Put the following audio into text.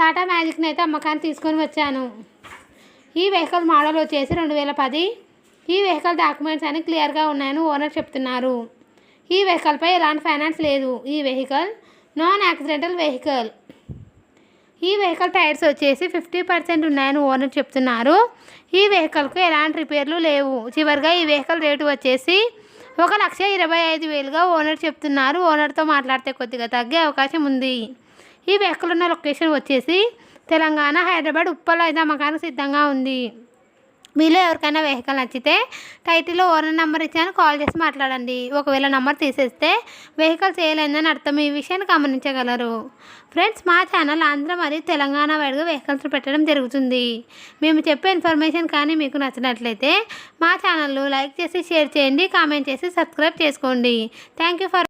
టాటా మ్యాజిక్ని అయితే అమ్మకాన్ని తీసుకొని వచ్చాను. ఈ వెహికల్ మోడల్ వచ్చేసి రెండు వేల పది. ఈ వెహికల్ డాక్యుమెంట్స్ అన్ని క్లియర్గా ఉన్నాయని ఓనర్ చెప్తున్నారు. ఈ వెహికల్పై ఎలాంటి ఫైనాన్స్ లేదు. ఈ వెహికల్ నాన్ యాక్సిడెంటల్ వెహికల్. ఈ వెహికల్ టైర్స్ వచ్చేసి ఫిఫ్టీ పర్సెంట్ ఉన్నాయని ఓనర్ చెప్తున్నారు. ఈ వెహికల్కు ఎలాంటి రిపేర్లు లేవు. చివరిగా ఈ వెహికల్ రేటు వచ్చేసి ఒక లక్ష ఇరవై ఐదు వేలుగా ఓనర్ చెప్తున్నారు. ఓనర్తో మాట్లాడితే కొద్దిగా తగ్గే అవకాశం ఉంది. ఈ వెహికల్ ఉన్న లొకేషన్ వచ్చేసి తెలంగాణ హైదరాబాద్ ఉప్పల్లో అయితే అమ్మకానికి సిద్ధంగా ఉంది. మీలో ఎవరికైనా వెహికల్ నచ్చితే టైటిల్లో ఓనర్ నెంబర్ ఇచ్చాను కాల్ చేసి మాట్లాడండి. ఒకవేళ నెంబర్ తీసేస్తే వెహికల్ చేయలేదని అర్థం ఈ విషయాన్ని గమనించగలరు. ఫ్రెండ్స్ మా ఛానల్ ఆంధ్ర మరియు తెలంగాణ వైడ్గా వెహికల్స్ పెట్టడం జరుగుతుంది. మేము చెప్పే ఇన్ఫర్మేషన్ కానీ మీకు నచ్చినట్లయితే మా ఛానల్ లైక్ చేసి షేర్ చేయండి కామెంట్ చేసి సబ్స్క్రైబ్ చేసుకోండి. Thank you for